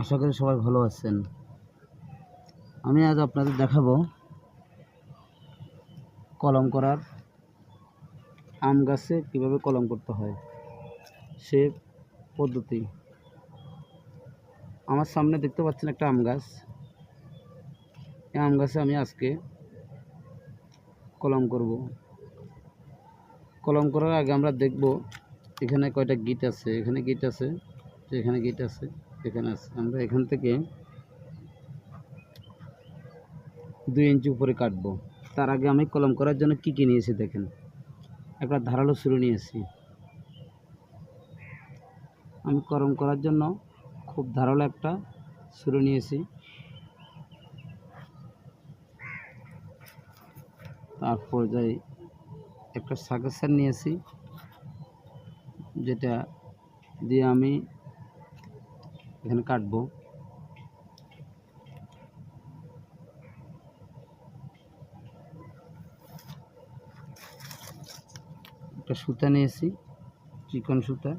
আশা করি সবাই ভালো আছেন। আমি আজ আপনাদের দেখাবো কলম করার আম গাছে কীভাবে কলম করতে হয়। সে পদ্ধতি। আমার সামনে দেখতে পাচ্ছেন একটা আম গাছ। এই আম গাছে আমি আজকে কলম করব। কলম করার আগে আমরা দেখব এখানে কয়টা গিট আছে, এখানে গিট আছে। এখানে গেট আছে, এখানে আছে। আমরা এখান থেকে দুই ইঞ্চি উপরে কাটবো। তার আগে আমি কলম করার জন্য কি কি নিয়েছি দেখেন। একটা ধারালো ছুরি নিয়েছি। আমি কলম করার জন্য খুব ধারালো একটা ছুরি নিয়েছি। তারপর যাই একটা সাকেসার নিয়েছি। যেটা দিয়ে আমি এখানে কাটবো। একটা সুতা নিয়েছি, চিকন সুতা।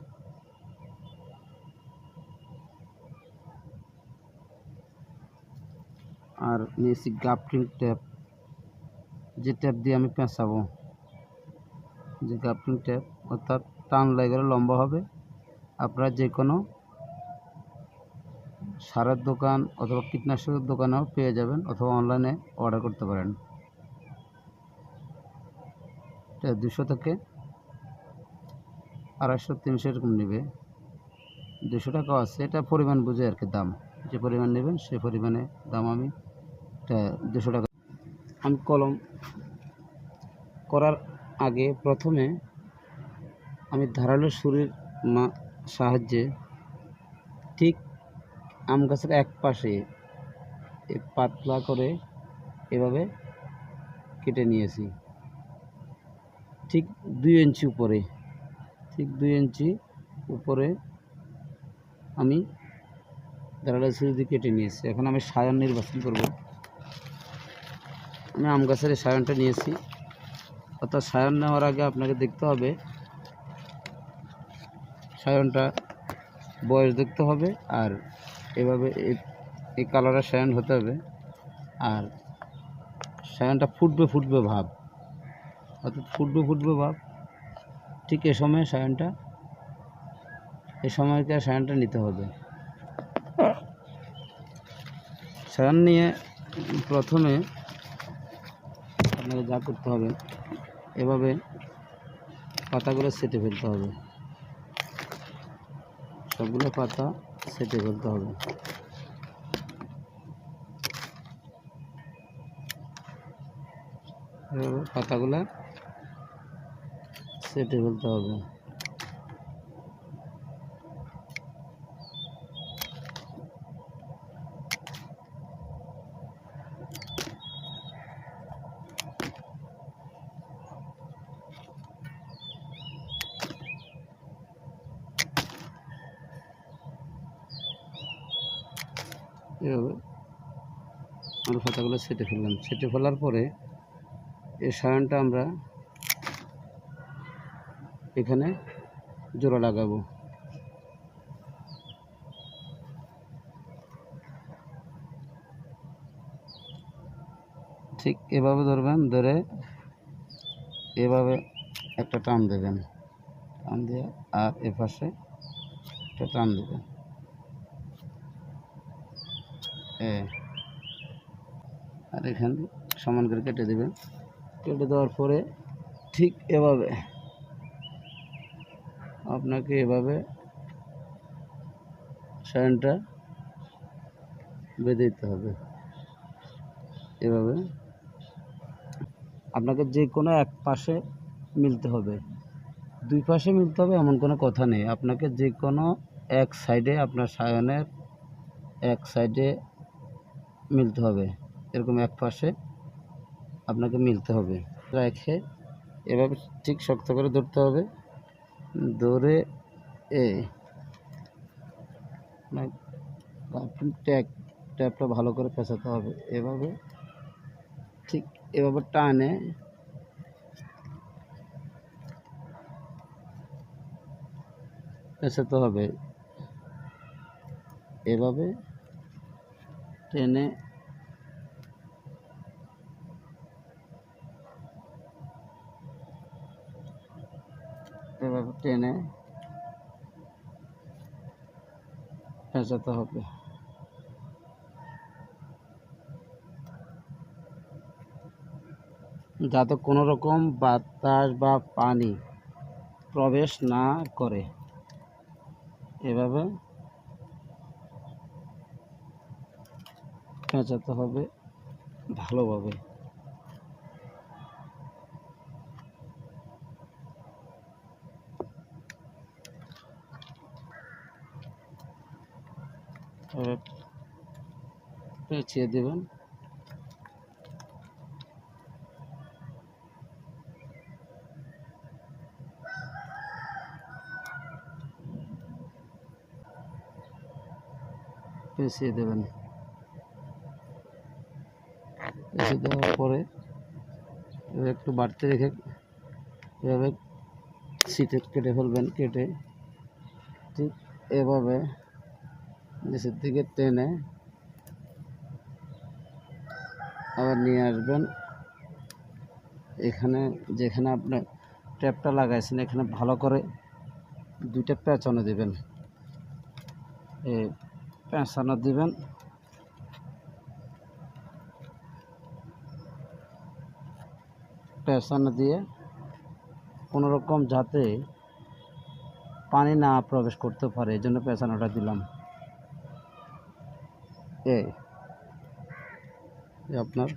আর নিয়েছি গাপটিং ট্যাপ। যে ট্যাপ দিয়ে আমি পেঁচাবো। যে গাপটিং ট্যাপ, অর্থাৎ টান লাগলে লম্বা হবে। আপনারা যে কোনো সারের দোকান অথবা কীটনাশকের দোকানেও পেয়ে যাবেন অথবা অনলাইনে অর্ডার করতে পারেন। এটা দুশো থেকে আড়াইশো, তিনশো এরকম নেবে। দুশো টাকাও আছে। এটা পরিমাণ বুঝে আর কি দাম। যে পরিমাণ নেবেন সে পরিমাণে দাম আমি এটা দুশো টাকা আমি কলম করার আগে প্রথমে আমি ধারালো ছুরির মা, সাহায্যে ঠিক আম গাছের এক পাশে পাতলা করে এভাবে কেটে নিয়েছি। ঠিক দুই ইঞ্চি উপরে, ঠিক দুই ইঞ্চি উপরে আমি ছুরি দিয়ে কেটে নিয়েছি। এখন আমি সায়ন নির্বাচন করব। আমি আম গাছের এই সায়নটা নিয়েছি। অর্থাৎ সায়ন নেওয়ার আগে আপনাকে দেখতে হবে, সায়নটা বয়স দেখতে হবে আর এভাবে এই- কালারের সায়ন হতে হবে। আর সায়নটা ফুটবে ফুটবে ভাব। অর্থাৎ ফুটবে ফুটবে ভাব। ঠিক এ সময় সায়নটা, এ সময়কার সায়নটা নিতে হবে। সায়ন নিয়ে প্রথমে আপনাকে যা করতে হবে, এভাবে পাতাগুলো সেটে ফেলতে হবে। সবগুলো পাতা সেটে ফেলতে হবে। পাতাগুলা? পাতাগুলো সেটে ফেলতে হবে। এভাবে আমরা পাতাগুলো সেটে ফেললাম। সেটে ফেলার পরে এই সায়নটা আমরা এখানে জোড়া লাগাবো। ঠিক এভাবে ধরবেন, ধরে এভাবে একটা টান দেবেন। টান দিয়ে আর এ পাশে একটা টান দেবেন। এ। আর এখান সমান করে কেটে দেবেন কেটে দেওয়ার পরে ঠিক এভাবে আপনাকে এভাবে সায়নটা বেঁধে দিতে হবে। এভাবে আপনাকে যে কোনো এক পাশে মিলতে হবে। দুই পাশে মিলতে হবে এমন কোনো কথা নেই। আপনাকে যে কোনো এক সাইডে আপনার সায়নের এক সাইডে মিলতে হবে। এরকম এক পাশে আপনাকে মিলতে হবে। রেখে এভাবে ঠিক শক্ত করে ধরতে হবে। ধরে এ ট্যাগ, ট্যাপটা ভালো করে পেঁচাতে হবে। এভাবে ঠিক এভাবে টানে। পেঁচাতে হবে। এভাবে টেনে এভাবে টেনে পেঁচাতে হবে। যাতে কোনো রকম বাতাস বা পানি প্রবেশ না করে। এভাবে পেঁচাতে হবে ভালোভাবে। পেঁচিয়ে দেবেন। পেঁচিয়ে দেবেন। পেঁচিয়ে দেওয়ার পরে এবার একটু বাড়তে রেখে এভাবে সিটে কেটে ফেলবেন কেটে ঠিক এভাবে নিচের দিকে টেনে আবার নিয়ে আসবেন। এখানে যেখানে আপনি ট্যাপটা লাগাইছেন এখানে ভালো করে দুইটা পেঁচানো দেবেন। পেঁচানো দিবেন পেঁচানো দিয়ে কোনো রকম যাতে পানি না প্রবেশ করতে পারে, এই জন্য পেঁচানোটা দিলাম। এই আপনার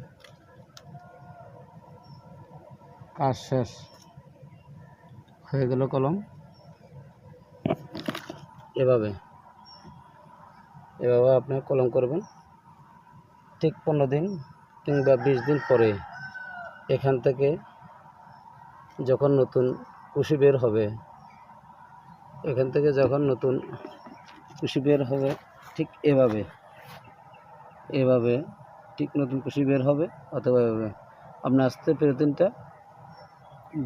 কাজ শেষ। হয়ে গেল কলম। এভাবে এভাবে আপনি কলম করবেন। ঠিক পনেরো দিন কিংবা বিশ দিন পরে। এখান থেকে যখন নতুন কুশি বের হবে, এখান থেকে যখন নতুন কুশি বের হবে, ঠিক এভাবে এভাবে ঠিক নতুন কুশি বের হবে, অথবা এভাবে। আপনি আস্তে পলিথিনটা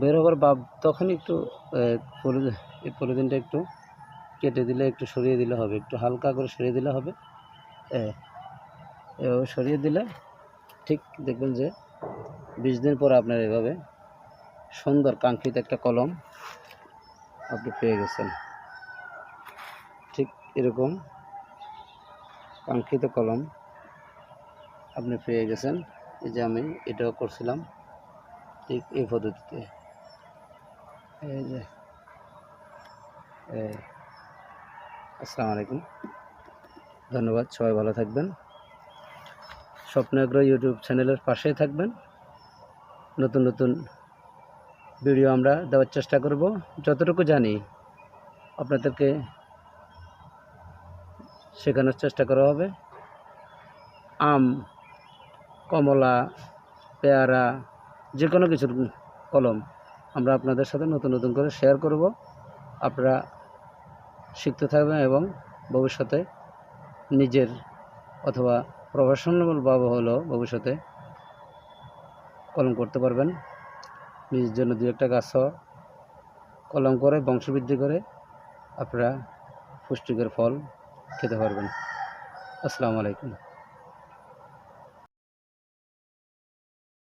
বের হবার বা তখন একটু এই একটু কেটে দিলে, একটু সরিয়ে দিলে হবে, একটু হালকা করে সরিয়ে দিলে হবে এভাবে সরিয়ে দিলে ঠিক দেখবেন যে বিশ দিন পর আপনার এভাবে সুন্দর কাঙ্ক্ষিত একটা কলম আপনি পেয়ে গেছেন। ঠিক এরকম কাঙ্ক্ষিত কলম আপনি পেয়ে গেছেন। এই যে আমি এটাও করছিলাম ঠিক এই পদ্ধতিতে। এই যে আসসালামু আলাইকুম। ধন্যবাদ, সবাই ভালো থাকবেন। স্বপ্নাগ্রহ ইউটিউব চ্যানেলের পাশেই থাকবেন। নতুন নতুন ভিডিও আমরা দেওয়ার চেষ্টা করব। যতটুকু জানি, আপনাদেরকে শেখানোর চেষ্টা করা হবে। আম, কমলা, পেয়ারা যে কোনো কিছুর কলম আমরা আপনাদের সাথে নতুন নতুন করে শেয়ার করব। আপনারা শিখতে থাকবেন এবং ভবিষ্যতে নিজের অথবা প্রফেশনালভাবে হলো ভবিষ্যতে কলম করতে পারবেন। নিজের জন্য দু একটা গাছও কলম করে, বংশবৃদ্ধি করে আপনারা পুষ্টিকর ফল খেতে পারবেন। আসসালামু আলাইকুম।